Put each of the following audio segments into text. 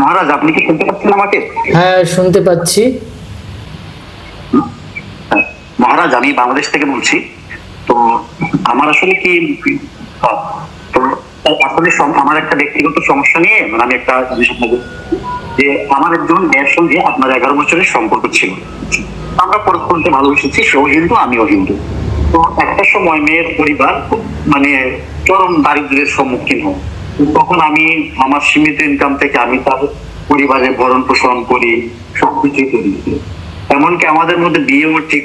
মহারাজ আপনি কি শুনতে পাচ্ছেন আমাকে? হ্যাঁ শুনতে পাচ্ছি। মহারাজ আমি বাংলাদেশ থেকে বলছি। তো আমার আসলে কি আসলে আমার একটা ব্যক্তিগত সমস্যা নিয়ে মানে আমি একটা জিনিস যে আমার একজন মেয়ের সঙ্গে আপনার এগারো বছরের সম্পর্ক ছিল। আমরা পরস্পরকে ভালোবেসেছি সেও হিন্দু আমিও হিন্দু। তো একটা সময় মেয়ের পরিবার খুব মানে চরম দারিদ্র্যের সম্মুখীন হয় তখন আমি আমার সীমিত ইনকাম থেকে আমি তার পরিবারের ভরণ পোষণ করি, সবকিছুই করি। এমনকি আমাদের মধ্যে বিয়েও ঠিক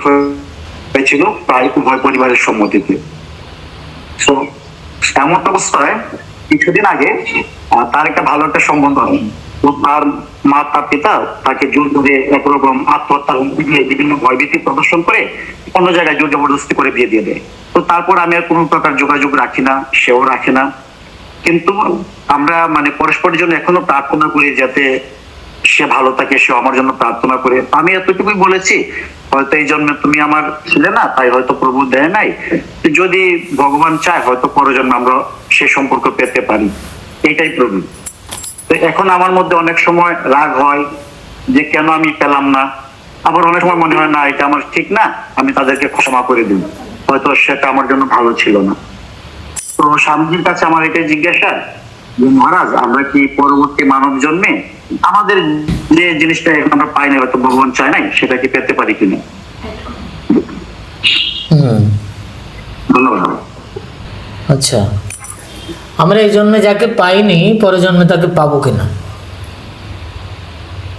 হয়েছিল, প্রায় উভয় পরিবারের সম্মতিতে। এমন অবস্থায় কিছুদিন আগে তার একটা ভালো একটা সম্বন্ধ তার মা তার পিতা তাকে জোর করে একরকম আত্মহত্যার হুমকি দিয়ে বিভিন্ন ভয়ভীতি প্রদর্শন করে অন্য জায়গায় জোর জবরদস্তি করে বিয়ে দিয়ে দেয়। তো তারপর আমি আর কোনো প্রকার যোগাযোগ রাখি না, সেও রাখে না। কিন্তু আমরা মানে পরস্পরের জন্য এখনও প্রার্থনা করি যাতে সে ভালো থাকে, সে আমার জন্য প্রার্থনা করে। আমি এতটুকুই বলেছি, হয়তো এই জন্মে তুমি আমার ছিলে না, তাই হয়তো প্রভু দেয় নাই। যদি ভগবান চায়, হয়তো পরজন্মে আমরা সে সম্পর্ক পেতে পারি। এটাই প্রভু। তো এখন আমার মধ্যে অনেক সময় রাগ হয় যে কেন আমি পেলাম না। আবার অনেক সময় মনে হয়, না, এটা আমার ঠিক না, আমি তাদেরকে ক্ষমা করে দিই। হয়তো সেটা আমার জন্য ভালো ছিল না। তো স্বামীজির কাছে আমার এটাই জিজ্ঞাসা যে মহারাজ আমরা কি পরবর্তী মানব জন্মে আমাদের যে জিনিসটা এখন আমরা পাই না হয়তো ভগবান চায় নাই সেটা কি পেতে পারি কিনা? ধন্যবাদ। আচ্ছা। আমরা এই জন্মে যাকে পাইনি পরের জন্মে তাকে পাবো কিনা?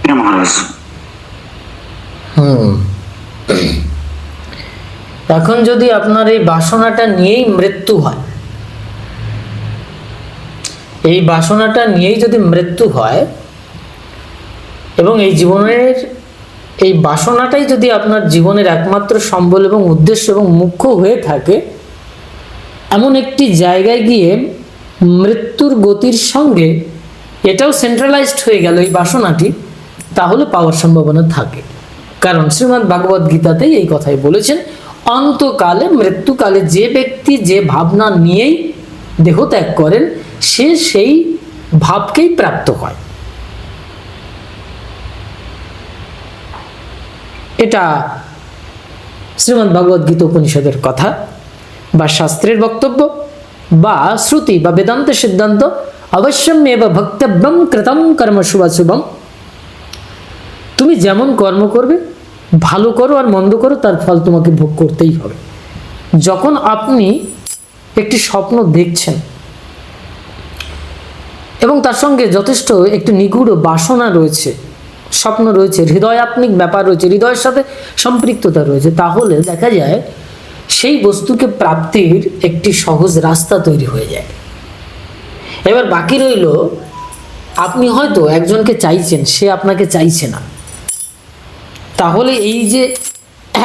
হ্যাঁ হুম। এখন যদি আপনার এই বাসনাটা নিয়েই মৃত্যু হয় এই বাসনাটা নিয়েই যদি মৃত্যু হয় এবং এই জীবনের, এই বাসনাটাই যদি আপনার জীবনের একমাত্র সম্বল এবং উদ্দেশ্য এবং মুখ্য হয়ে থাকে, এমন একটি জায়গায় গিয়ে মৃত্যুর গতির সঙ্গে এটাও সেন্ট্রালাইজড হয়ে গেল এই বাসনাটি, তাহলে পাওয়ার সম্ভাবনা থাকে। কারণ শ্রীমদ্ ভাগবত গীতাতেই এই কথাই বলেছেন, অন্তকালে, মৃত্যুকালে যে ব্যক্তি যে ভাবনা নিয়েই দেহ ত্যাগ করেন সে সেই ভাবকেই প্রাপ্ত হয়। এটা শ্রীমদ্ ভগবদ গীতা উপনিষদের কথা বা শাস্ত্রের বক্তব্য বা শ্রুতি বা বেদান্তের সিদ্ধান্ত অবশ্যম এব ভক্তব্যম কৃতম কর্ম শুভাশুভম। তুমি যেমন কর্ম করবে, ভালো করো আর মন্দ করো, তার ফল তোমাকে ভোগ করতেই হবে। যখন আপনি একটি স্বপ্ন দেখছেন এবং তার সঙ্গে যথেষ্ট একটি নিগুড় বাসনা রয়েছে, স্বপ্ন রয়েছে, হৃদয়াত্মিক ব্যাপার রয়েছে, হৃদয়ের সাথে সম্পৃক্ততা রয়েছে, তাহলে দেখা যায় সেই বস্তুকে প্রাপ্তির একটি সহজ রাস্তা তৈরি হয়ে যায়। এবার বাকি রইল, আপনি হয়তো একজনকে চাইছেন, সে আপনাকে চাইছে না। তাহলে এই যে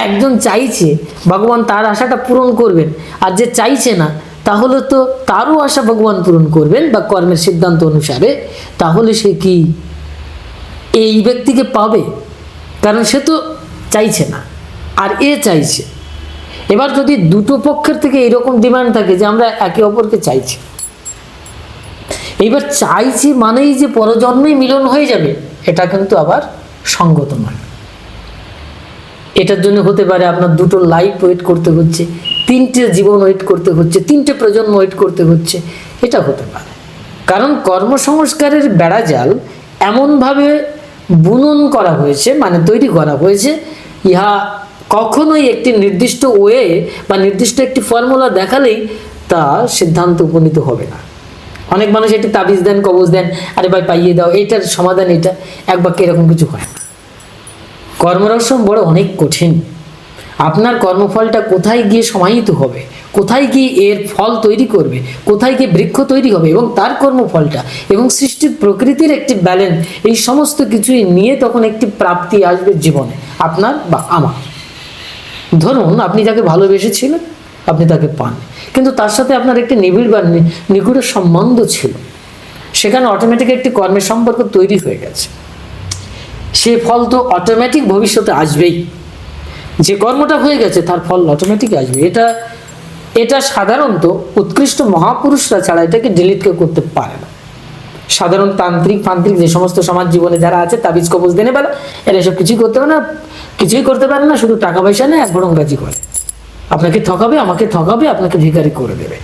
একজন চাইছে, ভগবান তার আশাটা পূরণ করবেন, আর যে চাইছে না তাহলে তো তারও আশা ভগবান পূরণ করবেন বা কর্মের সিদ্ধান্ত অনুসারে। তাহলে সে কি এই ব্যক্তিকে পাবে? কারণ সে তো চাইছে না, আর এ চাইছে। এবার যদি দুটো পক্ষের থেকে এরকম ডিমান্ড থাকে যে আমরা একে অপরকে চাইছি, এইবার চাইছি মানেই যে পরজন্মেই মিলন হয়ে যাবে, এটা কিন্তু আবার সঙ্গত নয়। এটার জন্য হতে পারে আপনার দুটো লাইফ ওয়েট করতে হচ্ছে। তিনটে জীবন ওয়েট করতে হচ্ছে, তিনটে প্রজন্ম ওয়েট করতে হচ্ছে, এটা হতে পারে। কারণ কর্মসংস্কারের বেড়াজাল এমনভাবে বুনন করা হয়েছে মানে তৈরি করা হয়েছে, ইহা কখনোই একটি নির্দিষ্ট ওয়ে বা নির্দিষ্ট একটি ফর্মুলা দেখালেই তা সিদ্ধান্ত উপনীত হবে না। অনেক মানুষ একটি তাবিজ দেন, কবজ দেন, আরে ভাই পাইয়ে দাও এটার সমাধান এটা, এক বাক্যে এরকম কিছু হয় না। কর্মরহস্য বড় অনেক কঠিন। আপনার কর্মফলটা কোথায় গিয়ে সমাহিত হবে? কোথায় গিয়ে এর ফল তৈরি করবে? কোথায় গিয়ে বৃক্ষ তৈরি হবে এবং তার কর্মফলটা? এবং সৃষ্টির প্রকৃতির একটি ব্যালেন্স এই সমস্ত কিছুই নিয়ে তখন একটি প্রাপ্তি আসবে জীবনে, আপনার বা আমার। ধরুন, আপনি যাকে ভালোবেসেছিলেন, আপনি তাকে পান। কিন্তু তার সাথে আপনার একটি নিবিড় বা নিগুড় সম্বন্ধ ছিল। সেখানে অটোমেটিক একটি কর্মের সম্পর্ক তৈরি হয়ে গেছে। সে ফল তো অটোমেটিক ভবিষ্যতে আসবেই। যে কর্মটা হয়ে গেছে তার ফল অটোমেটিক আসবে। এটা এটা সাধারণত উৎকৃষ্ট মহাপুরুষরা ছাড়া এটাকে ডিলিট কেউ করতে পারে না। সাধারণ তান্ত্রিক, ফান্ত্রিক যে সমস্ত সমাজ জীবনে যারা আছে, তাবিজ, কবজ, দেনে বেলা এরা এসব কিছুই করতে পারে না, কিছুই করতে পারে না, শুধু টাকা পয়সা নেয় এক বরংবাজি করে। আপনাকে ঠকাবে, আমাকে ঠকাবে, আপনাকে ভিখারি করে দেবে।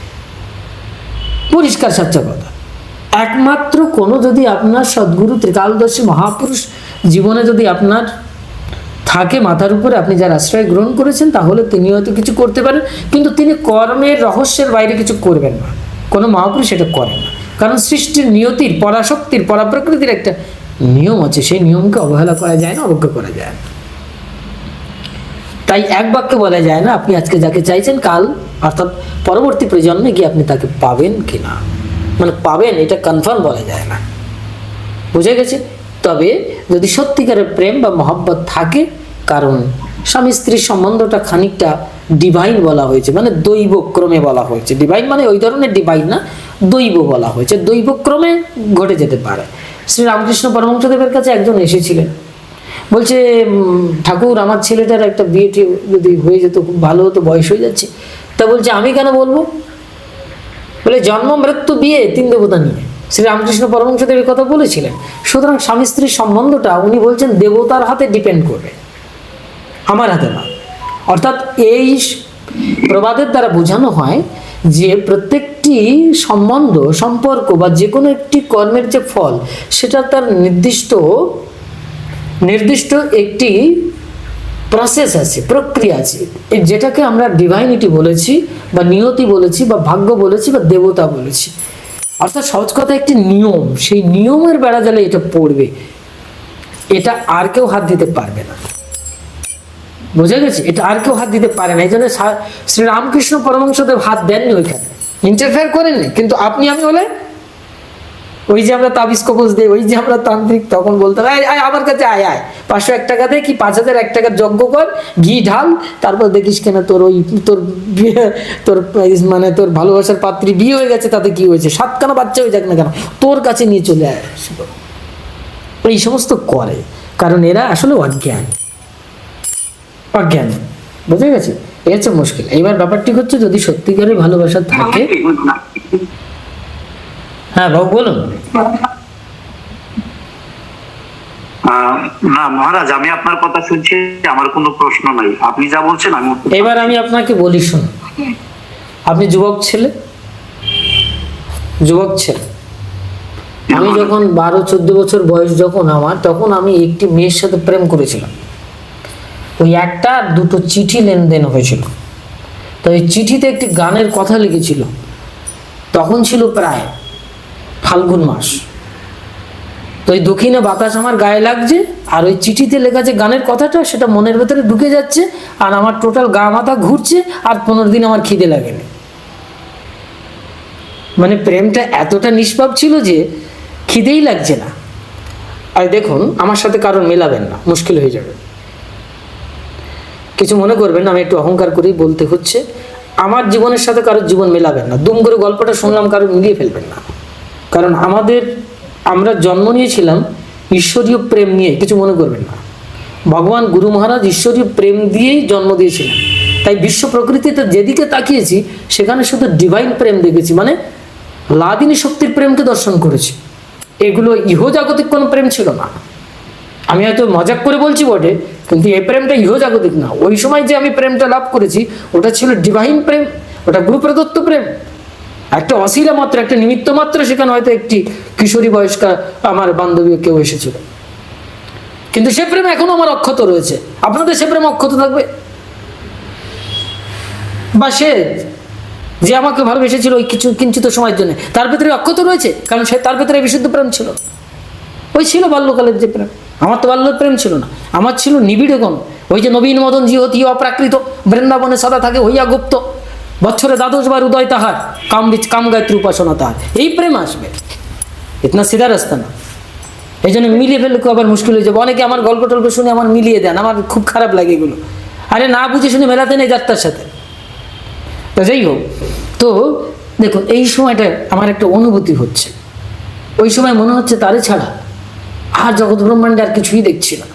পরিষ্কার, সাচ্চা কথা। একমাত্র কোনো যদি আপনার সদ্গুরু ত্রিকালদর্শী মহাপুরুষ জীবনে যদি আপনার থাকে মাথার উপরে, আপনি যার আশ্রয় গ্রহণ করেছেন, তাহলে তিনি হয়তো কিছু করতে পারেন, কিন্তু তিনি কর্মের রহস্যের বাইরে কিছু করবেন না। কোনো মহাপুরুষ এটা করেন না। কারণ সৃষ্টির নিয়তির, পরাশক্তির, পরাপ্রকৃতির একটা নিয়ম আছে, সেই নিয়মকে অবহেলা করা যায় না, অবজ্ঞা করা যায় না। তাই এক বাক্যে বলা যায় না, আপনি আজকে যাকে চাইছেন, কাল, অর্থাৎ পরবর্তী প্রজন্মে গিয়ে আপনি তাকে পাবেন কি না মানে পাবেন, এটা কনফার্ম বলা যায় না। বুঝে গেছে? তবে যদি সত্যিকারের প্রেম বা মহব্বত থাকে, কারণ স্বামী স্ত্রীর সম্বন্ধটা খানিকটা ডিভাইন বলা হয়েছে মানে দৈব ক্রমে বলা হয়েছে। ডিভাইন মানে ওই ধরনের ডিভাইন না, দৈব বলা হয়েছে। দৈব ক্রমে ঘটে যেতে পারে। শ্রী রামকৃষ্ণ পরমহংসদেবের কাছে একজন এসেছিলেন। বলছে ঠাকুর, আমার ছেলেটার একটা বিয়ে টিয়ে যদি হয়ে যেত, খুব ভালো হতো, বয়স হয়ে যাচ্ছে। তা বলছে, আমি কেন বলব? বলে, জন্ম, মৃত্যু, বিয়ে, তিন দেবতা নিয়ে। শ্রী রামকৃষ্ণ পরমহংসদেব কথা বলেছিলেন। সুতরাং স্বামী স্ত্রীর সম্বন্ধটা উনি বলছেন, দেবতার হাতে ডিপেন্ড করবে, আমার হাতে না। অর্থাৎ এই প্রবাদের দ্বারা বোঝানো হয় যে প্রত্যেকটি সম্বন্ধ, সম্পর্ক বা যে কোনো একটি কর্মের যে ফল, সেটা তার নির্দিষ্ট নির্দিষ্ট একটি প্রসেস আছে, প্রক্রিয়া আছে। যেটাকে আমরা ডিভাইনিটি বলেছি বা নিয়তি বলেছি বা ভাগ্য বলেছি বা দেবতা বলেছি। অর্থাৎ সহজ কথা একটি নিয়ম, সেই নিয়মের বেড়া জালে এটা পড়বে। এটা আর কেউ হাত দিতে পারবে না। বুঝে গেছে? এটা আর কেউ হাত দিতে পারে না। এই জন্য শ্রীরামকৃষ্ণ পরমাংশদেব হাত দেননি ওইখানে। ইন্টারফেয়ার করেননি। কিন্তু আপনি আমি হলে ওই যে আমরা তাবিজ কবজ দিই ওই যে আমরা তান্ত্রিক তখন বলতাম আয় আয় আমার কাছে আয় আয় পাঁচশো এক টাকা দে কি পাঁচ হাজার এক টাকা যজ্ঞ কর ঘি ঢাল তারপর দেখিস কেন তোর ওই তোর বিয়ে তোর মানে তোর ভালোবাসার পাত্রী বিয়ে হয়ে গেছে তাতে কি হয়েছে? সাতখানা বাচ্চা হয়ে যাক না কেন? তোর কাছে নিয়ে চলে আয়। এই সমস্ত করে কারণ এরা আসলে অজ্ঞান। অজ্ঞান বুঝে গেছে? এই হচ্ছে মুশকিল। এইবার ব্যাপারটি হচ্ছে যদি সত্যিকারের ভালোবাসা থাকে হ্যাঁ বাবু বলুন। না মহারাজ আমি আপনার কথা শুনছি আমার কোনো প্রশ্ন নাই। আপনি যা বলছেন আমি এবার আমি আপনাকে বলি শুনুন। আপনি যুবক ছেলে? যুবক ছেলে। আমি যখন বারো চোদ্দ বছর বয়স যখন আমার তখন আমি একটি মেয়ের সাথে প্রেম করেছিলাম। ওই একটা দুটো চিঠি লেনদেন হয়েছিল। তো ওই চিঠিতে একটি গানের কথা লিখেছিল। তখন ছিল প্রায় ফাল্গুন মাস। তো ওই দক্ষিণে বাতাস আমার গায়ে লাগছে, আর ওই চিঠিতে লেখা যে গানের কথাটা সেটা মনের ভেতরে ঢুকে যাচ্ছে, আর আমার টোটাল গা মাথা ঘুরছে, আর পনেরো দিন আমার খিদে লাগেনি। মানে প্রেমটা এতটা নিষ্পাপ ছিল যে খিদেই লাগছে না। আর দেখুন, আমার সাথে কারোর মেলাবেন না, মুশকিল হয়ে যাবে। কিছু মনে করবেন আমি একটু অহংকার করেই বলতে হচ্ছে, আমার জীবনের সাথে কারোর জীবন মেলাবেন না, দুম করে গল্পটা শুনলাম, কারোর মিলিয়ে ফেলবেন না। কারণ আমাদের, আমরা জন্ম নিয়েছিলাম ঈশ্বরীয় প্রেম নিয়ে, কিছু মনে করবেন না। ভগবান গুরু মহারাজ ঈশ্বরীয় প্রেম দিয়েই জন্ম দিয়েছিলেন। তাই বিশ্ব প্রকৃতিতে যেদিকে তাকিয়েছি, সেখানে শুধু ডিভাইন প্রেম দেখেছি মানে লাদিনী শক্তির প্রেমকে দর্শন করেছি। এগুলো ইহজাগতিক কোনো প্রেম ছিল না। আমি হয়তো মজাক করে বলছি বটে, কিন্তু এই প্রেমটা ইহজাগতিক না। ওই সময় যে আমি প্রেমটা লাভ করেছি, ওটা ছিল ডিভাইন প্রেম, ওটা গুরু প্রদত্ত প্রেম। একটা অশিলা মাত্র, একটা নিমিত্ত মাত্র সেখানে হয়তো একটি কিশোরী বয়স্কা আমার বান্ধবী কেউ এসেছিল। কিন্তু সে প্রেম এখনও আমার অক্ষত রয়েছে। আপনাদের সে প্রেম অক্ষত থাকবে? বা সে যে আমাকে ভালোবেসেছিল ওই কিছু কিঞ্চিত সময়ের জন্য, তার ভেতরে অক্ষত রয়েছে? কারণ সে তার ভেতরে বিশুদ্ধ প্রেম ছিল। ওই ছিল বাল্যকালের যে প্রেম। আমার তো বাল্যের প্রেম ছিল না। আমার ছিল নিবিড় গণ। ওই যে নবীন মদন জিহতি অপ্রাকৃত, বৃন্দাবনে সদা থাকে, হইয়া গুপ্ত। বছরে দ্বাদশ বার উদয় তাহার। কাম বীজ কাম গায়ত্রী উপাসনা তাহার। এই প্রেম আসবে। ইতনা সিধা রাস্তা না। এই জন্য মিলিয়ে ফেললে আবার মুশকিল হয়ে যাবে। অনেকে আমার গল্প টল্প শুনে আমার মিলিয়ে দেন। আমার খুব খারাপ লাগে এগুলো। আরে না বুঝে শুনে মেলাতে নেই যাত্রার সাথে। তো যাই হোক, তো দেখুন, এই সময়টা আমার একটা অনুভূতি হচ্ছে। ওই সময় মনে হচ্ছে তারে ছাড়া আর জগৎ ব্রহ্মাণ্ডে আর কিছুই দেখছি না।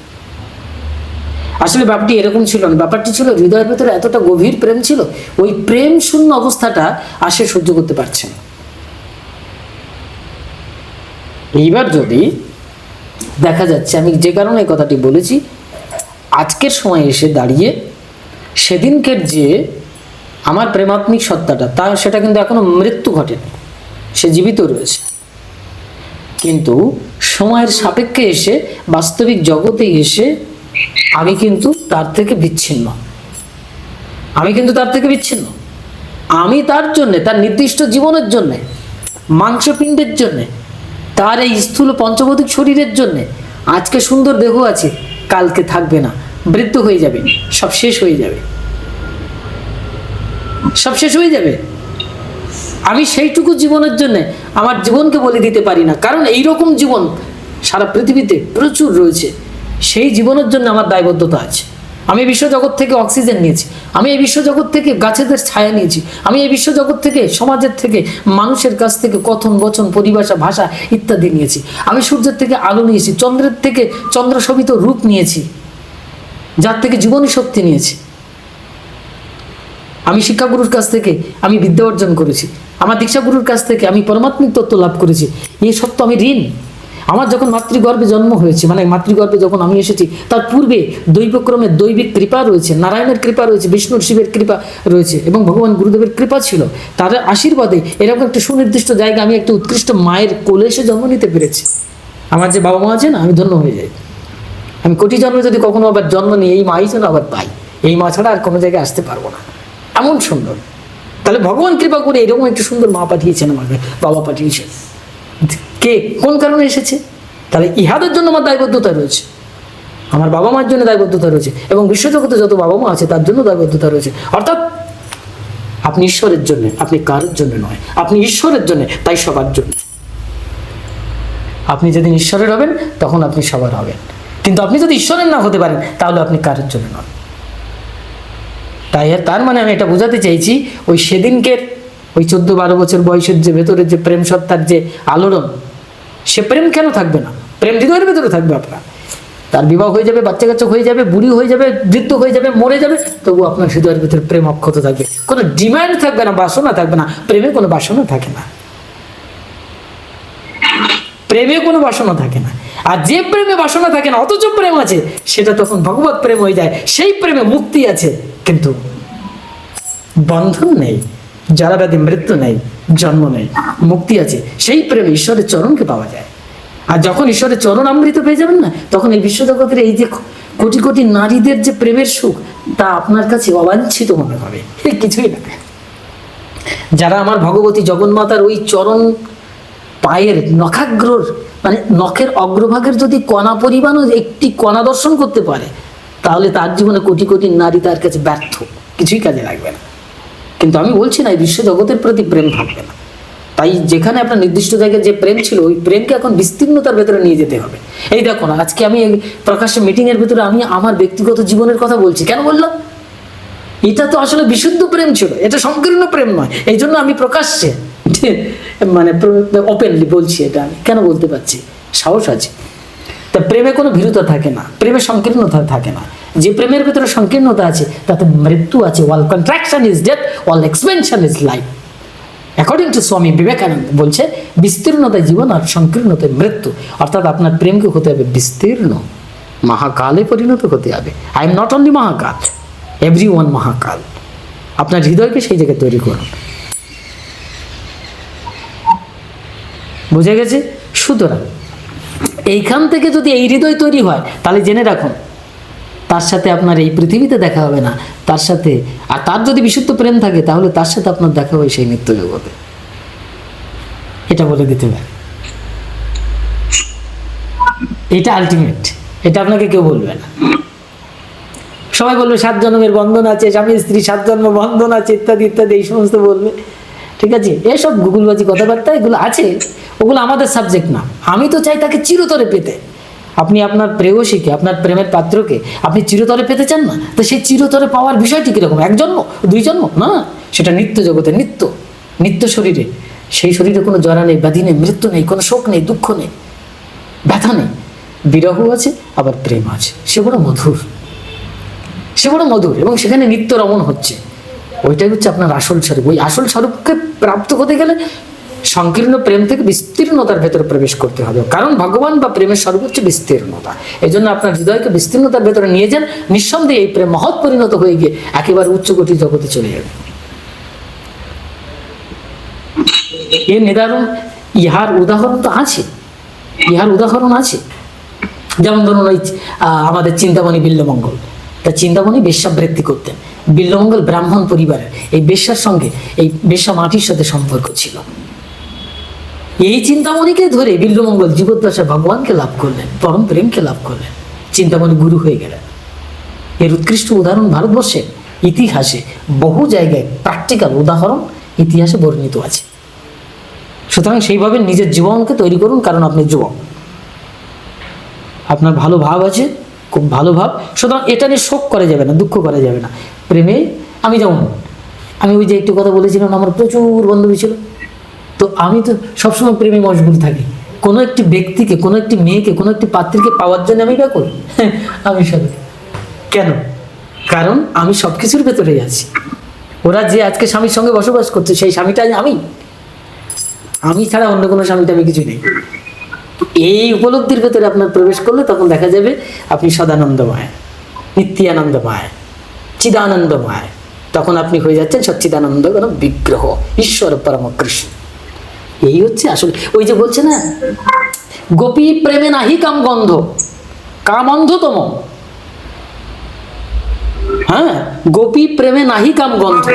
আসলে ব্যাপারটি এরকম ছিল না। ব্যাপারটি ছিল হৃদয়ের ভেতরে এতটা গভীর প্রেম ছিল, ওই প্রেম শূন্য অবস্থাটা আর সে সহ্য করতে পারছে না। এইবার যদি দেখা যাচ্ছে, আমি যে কারণে এই কথাটি বলেছি, আজকের সময় এসে দাঁড়িয়ে সেদিনকের যে আমার প্রেমাত্মিক সত্তাটা, তা সেটা কিন্তু এখনও মৃত্যু ঘটেনি। সে জীবিত রয়েছে। কিন্তু সময়ের সাপেক্ষে এসে বাস্তবিক জগতে এসে আমি কিন্তু তার থেকে বিচ্ছিন্ন। আমি কিন্তু তার থেকে বিচ্ছিন্ন। আমি তার জন্যে, তার নির্দিষ্ট জীবনের জন্যে, মাংসপিণ্ডের জন্যে, তার এই স্থূল পঞ্চভৌতিক শরীরের জন্যে, আজকে সুন্দর দেহ আছে, কালকে থাকবে না। বৃদ্ধ হয়ে যাবে, সব শেষ হয়ে যাবে। সব শেষ হয়ে যাবে। আমি সেইটুকু জীবনের জন্য আমার জীবনকে বলে দিতে পারি না। কারণ এইরকম জীবন সারা পৃথিবীতে প্রচুর রয়েছে। সেই জীবনের জন্য আমার দায়বদ্ধতা আছে। আমি এই বিশ্বজগৎ থেকে অক্সিজেন নিয়েছি। আমি এই বিশ্বজগৎ থেকে গাছেদের ছায়া নিয়েছি। আমি এই বিশ্বজগৎ থেকে সমাজের থেকে মানুষের কাছ থেকে কথন, বচন, পরিভাষা, ভাষা ইত্যাদি নিয়েছি। আমি সূর্যের থেকে আলো নিয়েছি, চন্দ্রের থেকে চন্দ্রশোভিত রূপ নিয়েছি, যার থেকে জীবনী শক্তি নিয়েছি। আমি শিক্ষাগুরুর কাছ থেকে আমি বিদ্যা অর্জন করেছি। আমার দীক্ষাগুরুর কাছ থেকে আমি পরমাত্মিক তত্ত্ব লাভ করেছি। এই সত্য আমি ঋণ। আমার যখন মাতৃগর্ভে জন্ম হয়েছে মানে মাতৃগর্ভে যখন আমি এসেছি, তার পূর্বে দৈবক্রমে দৈবিক কৃপা রয়েছে, নারায়ণের কৃপা রয়েছে, বিষ্ণুর শিবের কৃপা রয়েছে এবং ভগবান গুরুদেবের কৃপা ছিল। তার আশীর্বাদে এরকম একটা সুনির্দিষ্ট জায়গা আমি একটা উৎকৃষ্ট মায়ের কোলে এসে জন্ম নিতে পেরেছি। আমার যে বাবা মা আছে না আমি ধন্য হয়ে যাই। আমি কোটি জন্মে যদি কখনো আবার জন্ম নিই, এই মাই যেন আবার পাই। এই মা ছাড়া আর কোনো জায়গায় আসতে পারব না। এমন সুন্দর। তাহলে ভগবান কৃপা করে এরকম একটা সুন্দর মা পাঠিয়েছেন আমাকে, বাবা পাঠিয়েছেন। কে কোন কারণে এসেছে? তাহলে ইহাদের জন্য আমার দায়বদ্ধতা রয়েছে। আমার বাবা মার জন্য দায়বদ্ধতা রয়েছে এবং বিশ্বজগতে যত বাবা মা আছে, তার জন্য দায়বদ্ধতা রয়েছে। অর্থাৎ, আপনি ঈশ্বরের জন্য, আপনি কারোর জন্য নয়, আপনি ঈশ্বরের জন্য, তাই সবার জন্য। আপনি যেদিন ঈশ্বরের হবেন, তখন আপনি সবার হবেন। কিন্তু আপনি যদি ঈশ্বরের না হতে পারেন, তাহলে আপনি কারোর জন্য নন। তাই তার মানে আমি এটা বোঝাতে চাইছি, ওই সেদিনকের ওই চোদ্দ বারো বছর বয়সের যে ভেতরের যে প্রেম সত্তার যে আলোড়ন সে প্রেম কেন থাকবে না? প্রেম হৃদয়ের ভেতরে থাকবে আপনার। তার বিবাহ হয়ে যাবে, বাচ্চা কাচ্চা হয়ে যাবে, বুড়ি হয়ে যাবে, বৃদ্ধ হয়ে যাবে, মরে যাবে তবু আপনার হৃদয়ের ভেতরে প্রেম অক্ষত থাকবে। কোনো ডিমান্ড থাকবে না, বাসনা থাকবে না, প্রেমে কোনো বাসনা থাকে না। প্রেমে কোনো বাসনা থাকে না। আর যে প্রেমে বাসনা থাকে না, অথচ প্রেম আছে, সেটা তখন ভগবত প্রেম হয়ে যায়, সেই প্রেমে মুক্তি আছে, কিন্তু বন্ধন নেই। জরাব্যাধি মৃত্যু নেই জন্ম নেই মুক্তি আছে, সেই প্রেমে ঈশ্বরের চরণকে পাওয়া যায়। আর যখন ঈশ্বরের চরণ অমৃত পেয়ে যাবেন না, তখন এই বিশ্বজগতের এই যে কোটি কোটি নারীদের যে প্রেমের সুখ, তা আপনার কাছে অবাঞ্ছিত মনে হবে। কিছুই না। যারা আমার ভগবতী জগন্মাতার ওই চরণ পায়ের নখাগ্রর মানে নখের অগ্রভাগের যদি কণা পরিমাণও একটি কণা দর্শন করতে পারে, তাহলে তার জীবনে কোটি কোটি নারী তার কাছে ব্যর্থ। কিছুই কাজে লাগবে না। কিন্তু আমি বলছি না, এই বিশ্ব জগতের প্রতি প্রেম থাকবে না। তাই যেখানে আপনার নির্দিষ্ট জায়গায় যে প্রেম ছিল, ওই প্রেমকে এখন বিস্তীর্ণতার ভেতরে নিয়ে যেতে হবে। এই দেখো না আজকে আমি প্রকাশ্যে মিটিংয়ের ভেতরে আমি আমার ব্যক্তিগত জীবনের কথা বলছি। কেন বললাম? এটা তো আসলে বিশুদ্ধ প্রেম ছিল, এটা সংকীর্ণ প্রেম নয়। এই জন্য আমি প্রকাশ্যে মানে ওপেনলি বলছি এটা। আমি কেন বলতে পারছি? সাহস আছে। তা প্রেমে কোনো ভীরুতা থাকে না, প্রেমে সংকীর্ণতা থাকে না। যে প্রেমের ভেতরে সংকীর্ণতা আছে, তাতে মৃত্যু আছে। All contraction is death all expansion is life according to Swami Vivekananda বলছে, বিস্তীর্ণতায় জীবন আর সংকীর্ণতায় মৃত্যু। অর্থাৎ আপনার প্রেমকে হতে হবে বিস্তীর্ণ। মহাকালে পরিণত হতে হবে। I am not only Mahakal everyone Mahakal. আপনার হৃদয়কে সেই জায়গায় তৈরি করুন। বুঝে গেছে? সুতরাং, এইখান থেকে যদি এই হৃদয় তৈরি হয়, তাহলে জেনে রাখুন তার সাথে আপনার এই পৃথিবীতে দেখা হবে না। তার সাথে, আর তার যদি বিশুদ্ধ প্রেম থাকে, তাহলে তার সাথে আপনার দেখা হয় সেই নিত্য জগতে। এটা বলে দিতে হবে। এটা আলটিমেট এটা আপনাকে কেউ বলবে না। সবাই বলবে, সাত জন্মের বন্ধন আছে, স্বামী, স্ত্রী, সাত জন্ম বন্ধন আছে, ইত্যাদি ইত্যাদি, এই সমস্ত বলবে। ঠিক আছে? এসব গুগলবাজি কথাবার্তা, এগুলো আছে। ওগুলো আমাদের সাবজেক্ট না। আমি তো চাই তাকে চিরতরে পেতে। আপনি আপনার প্রেয়সীকে আপনার প্রেমের পাত্রকে আপনি চিরতরে পেতে চান না? তো সেই চিরতরে পাওয়ার বিষয়টি কীরকম? এক জন্ম? দুই জন্ম? না সেটা নিত্য জগতে নিত্য। নিত্য শরীরে। সেই শরীরে কোনো জরা নেই, ব্যাধি নেই, মৃত্যু নেই, কোনো শোক নেই, দুঃখ নেই, ব্যথা নেই। বিরহ আছে, আবার প্রেম আছে। সে বড় মধুর। সে বড় মধুর এবং সেখানে নিত্য রমণ হচ্ছে। ওইটাই হচ্ছে আপনার আসল স্বরূপ। ওই আসল স্বরূপকে প্রাপ্ত হতে গেলে সংকীর্ণ প্রেম থেকে বিস্তীর্ণতার ভেতরে প্রবেশ করতে হবে। কারণ ভগবান বা প্রেমের সর্বোচ্চ বিস্তীর্ণতা। এই জন্য আপনার হৃদয়কে বিস্তীর্ণতার ভেতরে নিয়ে যান। নিঃসন্দেহে এই প্রেম মহৎ পরিণত হয়ে গিয়ে একেবারে উচ্চকোটি জগতে চলে যাবে। এর নিদারুণ, ইহার উদাহরণ তো আছে। ইহার উদাহরণ আছে। যেমন ধরুন ওই আমাদের চিন্তামণি বিল্লমঙ্গল। তা চিন্তামণি বেশ্যাবৃত্তি করতেন। বিল্লমঙ্গল ব্রাহ্মণ পরিবারের। এই বেশ্যার সঙ্গে এই বেশ্যা মাটির সাথে সম্পর্ক ছিল। এই চিন্তামণিকে ধরে বিল্লমঙ্গল জীবদ্দশায় ভগবানকে লাভ করলেন, পরম প্রেমকে লাভ করলেন। চিন্তামণি গুরু হয়ে গেলেন। এর উৎকৃষ্ট উদাহরণ ভারতবর্ষের ইতিহাসে বহু জায়গায় প্র্যাকটিক্যাল উদাহরণ ইতিহাসে বর্ণিত আছে। সুতরাং সেইভাবে নিজের জীবনকে তৈরি করুন, কারণ আপনি যুবক। আপনার ভালো ভাব আছে, খুব ভালো ভাব। সুতরাং এটা নিয়ে শোক করা যাবে না, দুঃখ করা যাবে না। প্রেমে আমি যেমন, আমি ওই যে একটু কথা বলেছিলাম, আমার প্রচুর বান্ধবী ছিল। তো আমি তো সবসময় প্রেমে মজবুর থাকি। কোনো একটি ব্যক্তিকে, কোনো একটি মেয়েকে, কোনো একটি পাত্রীকে পাওয়ার জন্য আমি ব্যাকুল। আমি সব কেন? কারণ আমি সব কিছুর ভেতরেই আছি। ওরা যে আজকে স্বামীর সঙ্গে বসবাস করছে, সেই স্বামীটা আমি। আমি ছাড়া অন্য কোনো স্বামীটা আমি কিছু নেই। এই উপলব্ধির ভেতরে আপনার প্রবেশ করলে তখন দেখা যাবে আপনি সদানন্দময়, নিত্যানন্দময়, চিদানন্দময়। তখন আপনি হয়ে যাচ্ছেন সচ্চিদানন্দ কোন বিগ্রহ, ঈশ্বর পরম কৃষ্ণ। এই হচ্ছে আসলে। ওই যে বলছে না, গোপী প্রেমে নাহি কাম গন্ধ কামন্ধতম হ্যাঁ গোপী প্রেমে নাহি কাম গন্ধ।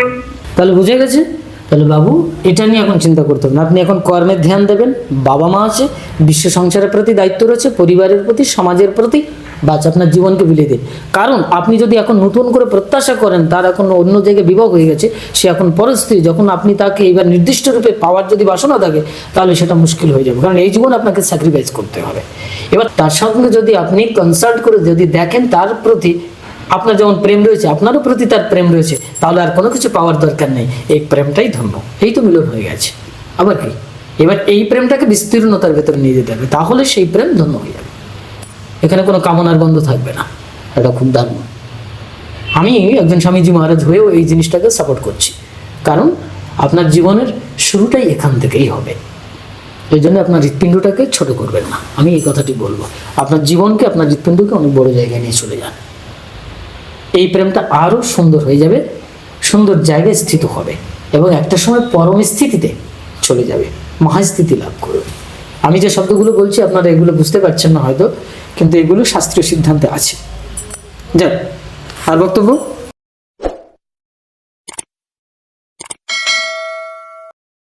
তাহলে বুঝে গেছে? তাহলে বাবু, এটা নিয়ে এখন চিন্তা করতে হবে না। আপনি এখন কর্মের ধ্যান দেবেন। বাবা মা আছে, বিশ্ব সংসারের প্রতি দায়িত্ব রয়েছে, পরিবারের প্রতি, সমাজের প্রতি। বাস, আপনার জীবনকে বিলিয়ে দিন। কারণ আপনি যদি এখন নতুন করে প্রত্যাশা করেন, তার এখন অন্য জায়গায় বিভাগ হয়ে গেছে, সে এখন পরিস্থিতি যখন আপনি তাকে এবার নির্দিষ্ট রূপে পাওয়ার যদি বাসনা থাকে, তাহলে সেটা মুশকিল হয়ে যাবে। কারণ এই জীবন আপনাকে স্যাক্রিফাইস করতে হবে। এবার তার সঙ্গে যদি আপনি কনসাল্ট করে যদি দেখেন তার প্রতি আপনার যেমন প্রেম রয়েছে, আপনারও প্রতি তার প্রেম রয়েছে, তাহলে আর কোনো কিছু পাওয়ার দরকার নেই। এই প্রেমটাই ধন্য এই তো মিলন হয়ে গেছে। আবার কি? এবার এই প্রেমটাকে বিস্তীর্ণতার ভেতরে নিয়ে যেতে হবে। তাহলে সেই প্রেম ধন্য হয়ে যাবে। এখানে কোনো কামনার গন্ধ থাকবে না। এটা খুব দারুণ। আমি একজন স্বামীজি মহারাজ হয়েও এই জিনিসটাকে সাপোর্ট করছি। কারণ আপনার জীবনের শুরুটাই এখান থেকেই হবে। এই জন্য আপনার হৃৎপিণ্ডটাকে ছোট করবেন না। আমি এই কথাটি বলব। আপনার জীবনকে আপনার হৃৎপিণ্ডকে অনেক বড় জায়গায় নিয়ে চলে যান। এই প্রেমটা আরও সুন্দর হয়ে যাবে, সুন্দর জায়গায় স্থিত হবে এবং একটা সময় পরম স্থিতিতে চলে যাবে। মহাস্থিতি লাভ করবে আমি যে শব্দগুলো বলছি, আপনারা এগুলো বুঝতে পারছেন না হয়তো। কিন্তু এগুলো শাস্ত্রীয় সিদ্ধান্তে আছে। যাক আর বক্তব্য?